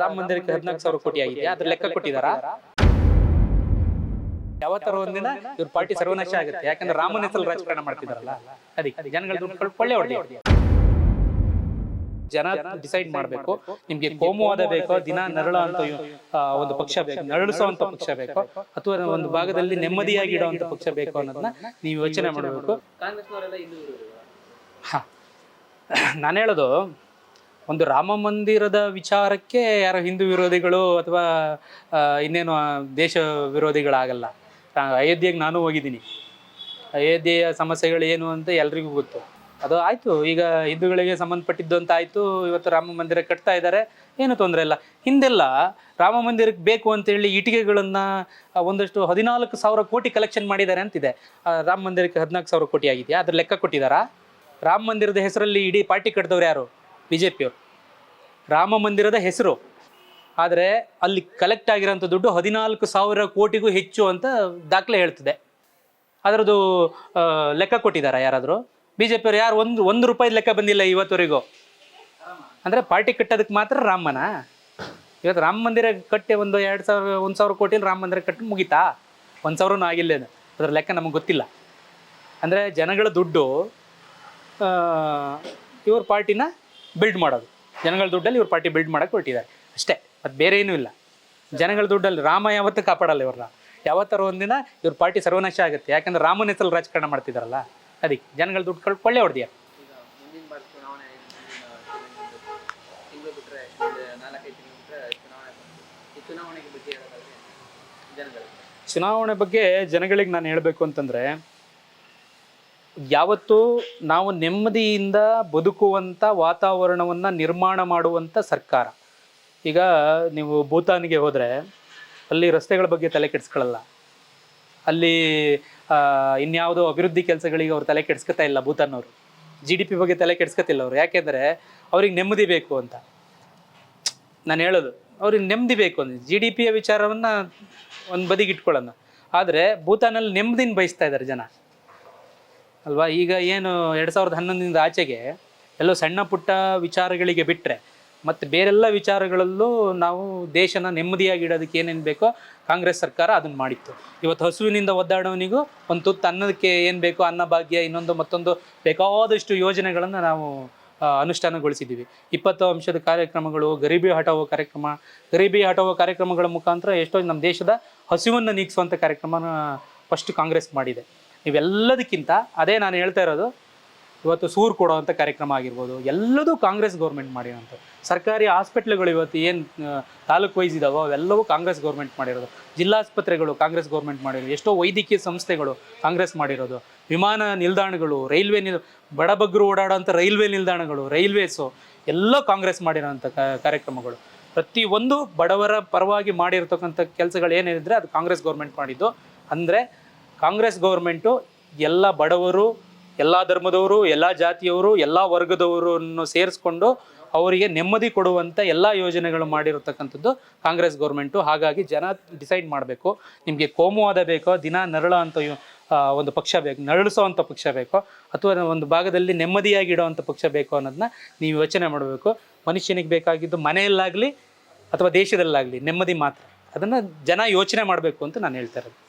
ರಾಮ ಮಂದಿರಕ್ಕೆ ಹದಿನಾಲ್ಕು ಸಾವಿರ ಕೋಟಿ ಆಗಿದೆ. ಅದ್ರ ಲೆಕ್ಕ ಕೊಟ್ಟಿದಾರಾ? ಯಾವತ್ತರ ಒಂದಿನ ಇವ್ರ ಪಾರ್ಟಿ ಸರ್ವನಾಶ ಆಗುತ್ತೆ. ಯಾಕಂದ್ರೆ ರಾಮನ ಹೆಸರು ರಾಜಕಾರಣ ಮಾಡ್ತಿದಾರಲ್ಲ? ಅದಕ್ಕೆ ಜನಗಳ ದುಡ್ಡು ಕೊಳ್ಳೆ ಹೊಡೆದ ಜನ ಡಿಸೈಡ್ ಮಾಡಬೇಕು. ನಿಮ್ಗೆ ಕೋಮುವಾದ ಬೇಕೋ ದಿನ ನರಳ ಅಂತ ಒಂದು ಪಕ್ಷ ಬೇಕು. ನರಳಿಸುವಂತ ಪಕ್ಷ ಬೇಕೋ. ಅಥವಾ ಒಂದು ಭಾಗದಲ್ಲಿ ನೆಮ್ಮದಿಯಾಗಿ ಇಡುವಂತ ಪಕ್ಷ ಬೇಕು ಅನ್ನೋದನ್ನ ನೀವು ಯೋಚನೆ ಮಾಡಬೇಕು. ನಾನು ಹೇಳೋದು ಒಂದು ರಾಮ ಮಂದಿರದ ವಿಚಾರಕ್ಕೆ ಯಾರೋ ಹಿಂದೂ ವಿರೋಧಿಗಳು ಅಥವಾ ಇನ್ನೇನು ದೇಶ ವಿರೋಧಿಗಳಾಗಲ್ಲ. ಅಯೋಧ್ಯೆಗೆ ನಾನು ಹೋಗಿದ್ದೀನಿ. ಅಯೋಧ್ಯೆಯ ಸಮಸ್ಯೆಗಳು ಏನು ಅಂತ ಎಲ್ರಿಗೂ ಗೊತ್ತು. ಅದು ಆಯಿತು. ಈಗ ಹಿಂದೂಗಳಿಗೆ ಸಂಬಂಧಪಟ್ಟಿದ್ದು ಅಂತ ಆಯಿತು ಇವತ್ತು ರಾಮ ಮಂದಿರ ಕಟ್ತಾ ಇದ್ದಾರೆ. ಏನು ತೊಂದರೆ ಇಲ್ಲ. ಹಿಂದೆಲ್ಲ ರಾಮ ಮಂದಿರಕ್ಕೆ ಬೇಕು ಅಂತೇಳಿ ಇಟ್ಟಿಗೆಗಳನ್ನು ಒಂದಷ್ಟು ಹದಿನಾಲ್ಕು ಸಾವಿರ ಕೋಟಿ ಕಲೆಕ್ಷನ್ ಮಾಡಿದ್ದಾರೆ ಅಂತಿದೆ. ರಾಮ ಮಂದಿರಕ್ಕೆ ಹದಿನಾಲ್ಕು ಸಾವಿರ ಕೋಟಿ ಆಗಿದೆಯಾ? ಅದ್ರ ಲೆಕ್ಕ ಕೊಟ್ಟಿದ್ದಾರಾ? ರಾಮ ಮಂದಿರದ ಹೆಸರಲ್ಲಿ ಇಡೀ ಪಾರ್ಟಿ ಕಟ್ಟಿದವ್ರು ಯಾರು? ಬಿ ಜೆ ಪಿಯವರು ರಾಮ ಮಂದಿರದ ಹೆಸರು. ಆದರೆ ಅಲ್ಲಿ ಕಲೆಕ್ಟ್ ಆಗಿರೋಂಥ ದುಡ್ಡು ಹದಿನಾಲ್ಕು ಸಾವಿರ ಕೋಟಿಗೂ ಹೆಚ್ಚು ಅಂತ ದಾಖಲೆ ಹೇಳ್ತಿದೆ. ಅದರದ್ದು ಲೆಕ್ಕ ಕೊಟ್ಟಿದ್ದಾರೆ ಯಾರಾದರೂ. ಬಿ ಜೆ ಪಿಯವರು ಯಾರು ಒಂದು ಒಂದು ರೂಪಾಯಿ ಲೆಕ್ಕ ಬಂದಿಲ್ಲ ಇವತ್ತುವರೆಗೂ. ಅಂದರೆ ಪಾರ್ಟಿ ಕಟ್ಟೋದಕ್ಕೆ ಮಾತ್ರ ರಾಮನ? ಇವತ್ತು ರಾಮ ಮಂದಿರ ಕಟ್ಟೆ ಒಂದು ಎರಡು ಸಾವಿರ, ಒಂದು ಸಾವಿರ ಕೋಟಿ ರಾಮ ಮಂದಿರ ಕಟ್ಟಿ ಮುಗೀತಾ? ಒಂದು ಸಾವಿರನೂ ಆಗಿಲ್ಲ ಅದರ ಲೆಕ್ಕ ನಮಗೆ ಗೊತ್ತಿಲ್ಲ. ಅಂದರೆ ಜನಗಳ ದುಡ್ಡು ಇವ್ರ ಪಾರ್ಟಿನ ಬಿಲ್ಡ್ ಮಾಡೋದು. ಜನಗಳ ದುಡ್ಡಲ್ಲಿ ಇವ್ರ ಪಾರ್ಟಿ ಬಿಲ್ಡ್ ಮಾಡೋಕೆ ಹೊರಟಿದ್ದಾರೆ. ಅಷ್ಟೇ ಅದು ಬೇರೆ ಏನೂ ಇಲ್ಲ. ಜನಗಳ ದುಡ್ಡಲ್ಲಿ ರಾಮ ಯಾವತ್ತೂ ಕಾಪಾಡಲ್ಲ ಇವ್ರನ್ನ ಯಾವತ್ತಾರು ಒಂದಿನ ಇವ್ರ ಪಾರ್ಟಿ ಸರ್ವನಾಶ ಆಗುತ್ತೆ. ಯಾಕಂದ್ರೆ ರಾಮನ ಹೆಸರು ರಾಜಕಾರಣ ಮಾಡ್ತಿದಾರಲ್ಲ. ಅದಕ್ಕೆ ಜನಗಳ ದುಡ್ಡು ಕಳ್ ಒಳ್ಳೆ ಹೊಡೆದಿಯ ಚುನಾವಣೆ ಬಗ್ಗೆ ಜನಗಳಿಗೆ ನಾನು ಹೇಳಬೇಕು ಅಂತಂದರೆ ಯಾವತ್ತು ನಾವು ನೆಮ್ಮದಿಯಿಂದ ಬದುಕುವಂಥ ವಾತಾವರಣವನ್ನು ನಿರ್ಮಾಣ ಮಾಡುವಂಥ ಸರ್ಕಾರ. ಈಗ ನೀವು ಭೂತಾನ್ಗೆ ಹೋದರೆ, ಅಲ್ಲಿ ರಸ್ತೆಗಳ ಬಗ್ಗೆ ತಲೆ ಕೆಡಿಸ್ಕೊಳ್ಳಲ್ಲ ಅಲ್ಲಿ ಇನ್ಯಾವುದೋ ಅಭಿವೃದ್ಧಿ ಕೆಲಸಗಳಿಗೆ ಅವ್ರು ತಲೆ ಕೆಡಿಸ್ಕೊತಾ ಇಲ್ಲ ಭೂತಾನವರು. ಜಿ ಡಿ ಪಿ ಬಗ್ಗೆ ತಲೆ ಕೆಡಿಸ್ಕೊತಿಲ್ಲ ಅವರು. ಯಾಕೆಂದರೆ ಅವ್ರಿಗೆ ನೆಮ್ಮದಿ ಬೇಕು ಅಂತ. ನಾನು ಹೇಳೋದು, ಅವ್ರಿಗೆ ನೆಮ್ಮದಿ ಬೇಕು ಅಂದರೆ ಜಿ ಡಿ ಪಿಯ ವಿಚಾರವನ್ನು ಒಂದು ಬದಿಗಿಟ್ಕೊಳ್ಳೋಣ ಆದರೆ ಭೂತಾನಲ್ಲಿ ನೆಮ್ಮದಿನ ಬಯಸ್ತಾ ಇದ್ದಾರೆ ಜನ. ಅಲ್ವಾ? ಈಗ ಏನು ಎರಡು ಸಾವಿರದ ಹನ್ನೊಂದರಿಂದ ಆಚೆಗೆ ಎಲ್ಲೋ ಸಣ್ಣ ಪುಟ್ಟ ವಿಚಾರಗಳಿಗೆ ಬಿಟ್ಟರೆ ಮತ್ತು ಬೇರೆಲ್ಲ ವಿಚಾರಗಳಲ್ಲೂ ನಾವು ದೇಶನ ನೆಮ್ಮದಿಯಾಗಿ ಇಡೋದಕ್ಕೆ ಏನೇನು ಬೇಕೋ ಕಾಂಗ್ರೆಸ್ ಸರ್ಕಾರ ಅದನ್ನು ಮಾಡಿತ್ತು. ಇವತ್ತು ಹಸುವಿನಿಂದ ಒದ್ದಾಡೋನಿಗೂ ಒಂದು ತುತ್ತು ಅನ್ನೋದಕ್ಕೆ ಏನು ಬೇಕೋ ಅನ್ನ ಭಾಗ್ಯ, ಇನ್ನೊಂದು ಮತ್ತೊಂದು ಬೇಕಾದಷ್ಟು ಯೋಜನೆಗಳನ್ನು ನಾವು ಅನುಷ್ಠಾನಗೊಳಿಸಿದ್ದೀವಿ. ಇಪ್ಪತ್ತು ಅಂಶದ ಕಾರ್ಯಕ್ರಮಗಳು, ಗರೀಬಿ ಹಟಾವೋ ಕಾರ್ಯಕ್ರಮ, ಗರೀಬಿ ಹಟಾವೋ ಕಾರ್ಯಕ್ರಮಗಳ ಮುಖಾಂತರ ಎಷ್ಟೋ ನಮ್ಮ ದೇಶದ ಹಸಿವನ್ನು ನೀಗಿಸುವಂಥ ಕಾರ್ಯಕ್ರಮನ ಫಸ್ಟ್ ಕಾಂಗ್ರೆಸ್ ಮಾಡಿದೆ. ಇವೆಲ್ಲದಕ್ಕಿಂತ ಅದೇ ನಾನು ಹೇಳ್ತಾ ಇರೋದು, ಇವತ್ತು ಸೂರು ಕೊಡೋವಂಥ ಕಾರ್ಯಕ್ರಮ ಆಗಿರ್ಬೋದು, ಎಲ್ಲದೂ ಕಾಂಗ್ರೆಸ್ ಗೌರ್ಮೆಂಟ್ ಮಾಡಿರೋಂಥ ಸರ್ಕಾರಿ ಹಾಸ್ಪಿಟ್ಲ್ಗಳು ಇವತ್ತು ಏನು ತಾಲೂಕು ವೈಸ್ ಇದಾವೋ, ಅವೆಲ್ಲವೂ ಕಾಂಗ್ರೆಸ್ ಗೌರ್ಮೆಂಟ್ ಮಾಡಿರೋದು. ಜಿಲ್ಲಾಸ್ಪತ್ರೆಗಳು ಕಾಂಗ್ರೆಸ್ ಗೌರ್ಮೆಂಟ್ ಮಾಡಿರೋದು. ಎಷ್ಟೋ ವೈದ್ಯಕೀಯ ಸಂಸ್ಥೆಗಳು ಕಾಂಗ್ರೆಸ್ ಮಾಡಿರೋದು. ವಿಮಾನ ನಿಲ್ದಾಣಗಳು, ರೈಲ್ವೆ ನಿಲ್ ಬಡಬಗ್ಗರು ಓಡಾಡೋಂಥ ರೈಲ್ವೆ ನಿಲ್ದಾಣಗಳು, ರೈಲ್ವೇಸು, ಎಲ್ಲ ಕಾಂಗ್ರೆಸ್ ಮಾಡಿರೋಂಥ ಕಾರ್ಯಕ್ರಮಗಳು. ಪ್ರತಿಯೊಂದು ಬಡವರ ಪರವಾಗಿ ಮಾಡಿರ್ತಕ್ಕಂಥ ಕೆಲಸಗಳು ಏನೇನಿದ್ರೆ ಅದು ಕಾಂಗ್ರೆಸ್ ಗೌರ್ಮೆಂಟ್ ಮಾಡಿದ್ದು. ಅಂದರೆ ಕಾಂಗ್ರೆಸ್ ಗೌರ್ಮೆಂಟು ಎಲ್ಲ ಬಡವರು, ಎಲ್ಲ ಧರ್ಮದವರು, ಎಲ್ಲ ಜಾತಿಯವರು, ಎಲ್ಲ ವರ್ಗದವರನ್ನು ಸೇರಿಸ್ಕೊಂಡು ಅವರಿಗೆ ನೆಮ್ಮದಿ ಕೊಡುವಂಥ ಎಲ್ಲ ಯೋಜನೆಗಳು ಮಾಡಿರತಕ್ಕಂಥದ್ದು ಕಾಂಗ್ರೆಸ್ ಗೌರ್ಮೆಂಟು. ಹಾಗಾಗಿ ಜನ ಡಿಸೈಡ್ ಮಾಡಬೇಕು, ನಿಮಗೆ ಕೋಮುವಾದ ಬೇಕೋ, ದಿನ ನರಳ ಅಂತ ಒಂದು ಪಕ್ಷ ಬೇಕು ನರಳಿಸುವಂಥ ಪಕ್ಷ ಬೇಕೋ, ಅಥವಾ ಒಂದು ಭಾಗದಲ್ಲಿ ನೆಮ್ಮದಿಯಾಗಿ ಇಡೋವಂಥ ಪಕ್ಷ ಬೇಕೋ ಅನ್ನೋದನ್ನ ನೀವು ಯೋಚನೆ ಮಾಡಬೇಕು. ಮನುಷ್ಯನಿಗೆ ಬೇಕಾಗಿದ್ದು ಮನೆಯಲ್ಲಾಗಲಿ ಅಥವಾ ದೇಶದಲ್ಲಾಗಲಿ ನೆಮ್ಮದಿ ಮಾತ್ರ. ಅದನ್ನು ಜನ ಯೋಚನೆ ಮಾಡಬೇಕು ಅಂತ ನಾನು ಹೇಳ್ತಾ ಇರೋದು.